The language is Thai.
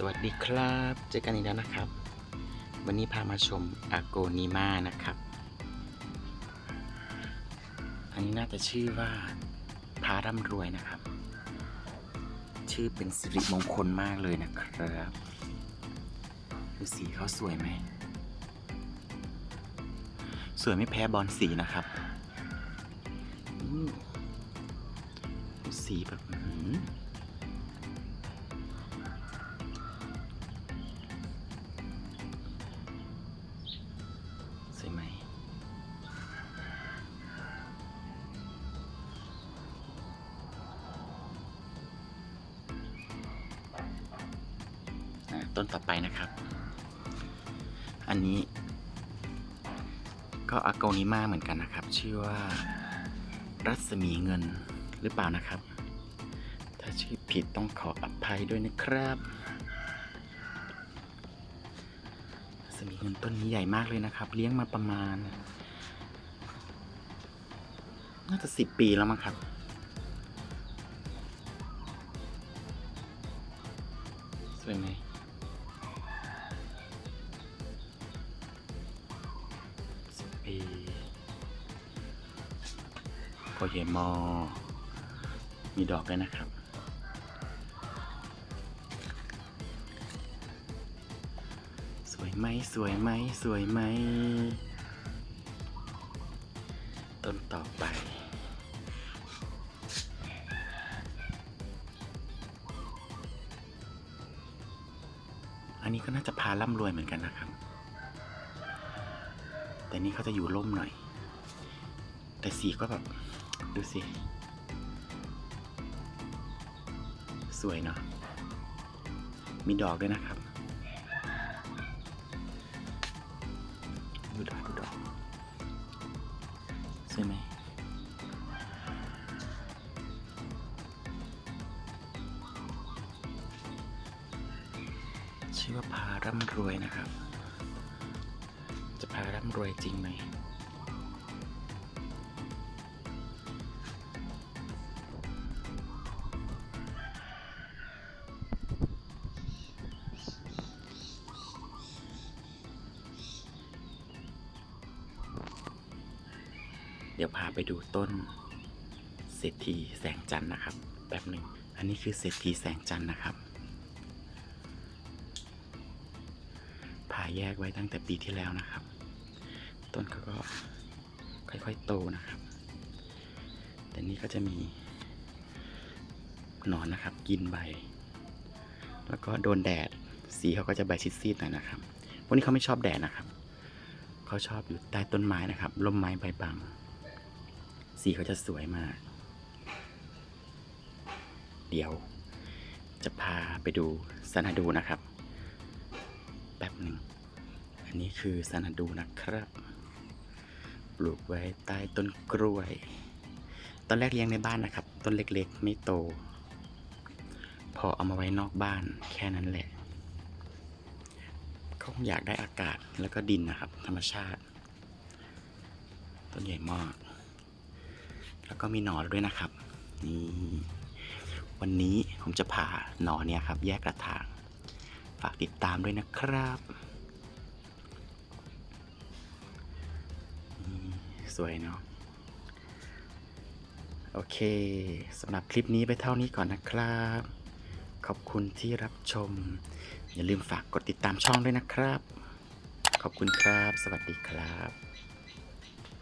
สวัสดีครับ เจอกันอีกแล้วนะครับ วันนี้พามาชมอาโกนิมานะครับ อันนี้น่าจะชื่อว่าพาร่ำรวยนะครับ ชื่อเป็นสิริมงคลมากเลยนะครับดูสีเขาสวยไหม สวยไม่แพ้บอลสีนะครับดูสีแบบ ต้นต่อไปนะครับ อันนี้ก็อากนิมาเหมือนกันนะครับ ชื่อว่า รัศมีเงินหรือเปล่านะครับ ถ้าชื่อผิดต้องขออภัยด้วยนะครับรัศมีเงินต้นนี้ใหญ่มากเลยนะครับ เลี้ยงมาประมาณ น่าจะสิบปีแล้วมั้งครับ โปเยมอมีดอกด้วยนะครับ สวยไหมสวยไหมสวยไหม ต้นต่อไป อันนี้ก็น่าจะพาร่ำรวยเหมือนกันนะครับ แต่นี่เขาจะอยู่ร่มหน่อย แต่สีก็แบบ ดูสิ สวยเนาะ มีดอกด้วยนะครับ ดูดอกดูดอก สวยไหมชื่อว่าพาร่ำรวยนะครับ จะพาร่ำรวยจริงไหม เดี๋ยวพาไปดูต้นเศรษฐีแสงจันทร์นะครับแป๊บหนึ่งอันนี้คือเศรษฐีแสงจันทร์นะครับผ่าแยกไว้ตั้งแต่ปีที่แล้วนะครับ ต้นเขาก็ค่อยๆโตนะครับ แต่นี่ก็จะมีหนอนนะครับกินใบ แล้วก็โดนแดดสีเขาก็จะใบซีดๆหน่อยนะครับพวกนี้เขาไม่ชอบแดดนะครับเขาชอบอยู่ใต้ต้นไม้นะครับร่มไม้ใบบัง สีเขาจะสวยมาก เดี๋ยว จะพาไปดูสนาดูนะครับ แป๊บหนึ่ง อันนี้คือสนาดูนะครับ ปลูกไว้ใต้ต้นกล้วย ตอนแรกเลี้ยงในบ้านนะครับ ต้นเล็กๆ ไม่โต พอเอามาไว้นอกบ้านแค่นั้นแหละเขาคงอยากได้อากาศแล้วก็ดินนะครับ ธรรมชาติ ต้นใหญ่มาก แล้วก็มีหนอนด้วยนะครับนี่วันนี้ผมจะพาหนอนเนี่ยครับ แยกกระถาง ฝากติดตามด้วยนะครับ สวยเนาะโอเคสำหรับคลิปนี้ไปเท่านี้ก่อนนะครับ ขอบคุณที่รับชม อย่าลืมฝากกดติดตามช่องด้วยนะครับ ขอบคุณครับ สวัสดีครับ